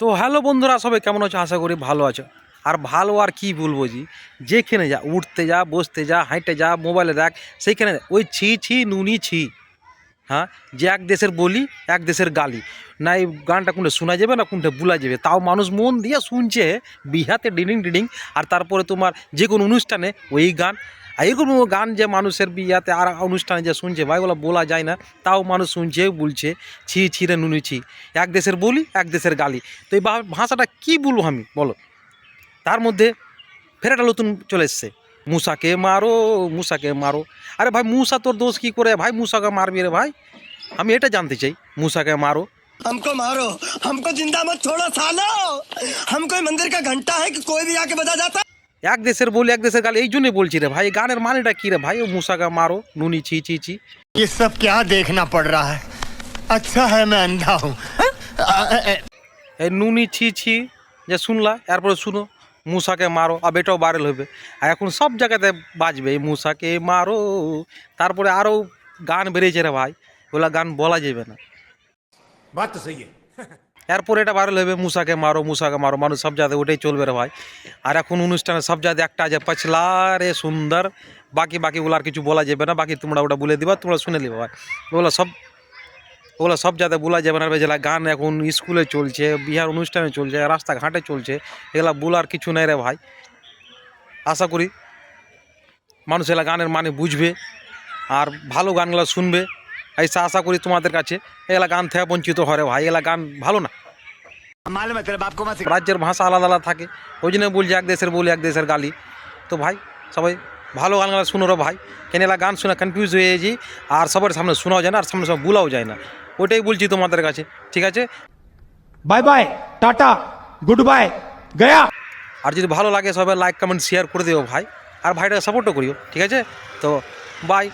তো হ্যালো বন্ধুরা, সবাই কেমন আছো? আশা করি ভালো আছো। আর ভালো আর কি বলব জি? যেখানে যা, উঠতে যা, বসতে যা, হাঁটতে যা, মোবাইলে দেখ, সেইখানে ওই ছি ছি নুনি ছি। হ্যাঁ যে এক দেশের বলি, এক দেশের গালি। না এই গানটা কোনটা শোনা যাবে না কোনটা বোলা যাবে? তাও মানুষ মন দিয়ে শুনছে, বিহাতে ডিডিং ডিডিং, আর তারপরে তোমার যে কোনো অনুষ্ঠানে ওই গান আর এরকম গান যে মানুষের বিয়াতে আর অনুষ্ঠানে যে শুনছে ভাই ওগুলো বলা যায় না তাও মানুষ শুনছে বলছে ছি ছিঁড়ে নুনি ছি এক দেশের বলি এক দেশের গালি তো এই ভা- ভাষাটা কি বলবো আমি বলো তার মধ্যে ফের একটা নতুন চলে এসছে মূষাকে মারো মূষাকে মারো আরে ভাই মূষা তোর দোষ কি করে ভাই মূষাকে মারবি রে ভাই আমি এটা জানতে চাই মূষাকে মারো हमको मारो हमको जिंदा मत छोड़ो सालो हम कोई मंदिर का घंटा है कि कोई भी आके बजा जाता है এক দেশের বলি এক দেশের গালি এই জন্যই বলছি রে ভাই এই গানের মানেটা কী রে ভাই ও মূষাকে মারো নুনি ছি ছি ছি ये सब क्या देखना पड़ रहा है अच्छा है मैं अंधा हूँ এই নুনি ছি ছি যে শুনলা এরপরে শুনো মূষাকে মারো আর এটাও ভাইরাল হবে আর এখন সব জায়গাতে বাজবে এই মূষাকে মারো তারপরে আরও গান বেরিয়েছে রে ভাই ওগুলা গান বলা যাবে না बात तो सही है এরপরে এটা ভাইরাল হবে মূষাকে মারো মূষাকে মারো, মানুষ সব জায়গায় ওটাই চলবে রে ভাই। আর এখন অনুষ্ঠানে সব জায়গায় একটা আছে পছলা রে সুন্দর, বাকি বাকিগুলো আর কিছু বলা যাবে না, বাকি তোমরা ওটা বলে দিবা, তোমরা শুনে নিবে ভাই। ওগুলো সব ওগুলো সব জায়গায় বলা যাবে না যেগুলা গান এখন স্কুলে চলছে, বিহার অনুষ্ঠানে চলছে, রাস্তাঘাটে চলছে, এগুলা বলার কিছু নেই রে ভাই। আশা করি মানুষ এলা গানের মানে বুঝবে, আর ভালো গানগুলো শুনবে। আইসা আশা করি তোমাদের কাছে। এগুলা গান থেকে বঞ্চিত হরে ভাই এগুলা গান ভালো না। রাজ্যের ভাষা আলাদা আলাদা থাকে। ওই জন্য বলছি এক দেশের বলি এক দেশের গালি। তো ভাই সবাই ভালো গান গানগুলো শুনোরো ভাই। কেন এলা গান শোনা কনফিউজ হয়ে যাই আর সবার সামনে শোনাও যায় না আর সামনে সব ভুলাও যায় না। ওটাই বলছি তোমাদের কাছে ঠিক আছে? Bye bye tata good bye Gaya আর যদি ভালো লাগে সবাই লাইক কমেন্ট শেয়ার করে দিও ভাই। আর ভাইটাকে সাপোর্টও করিও ঠিক আছে? তো বাই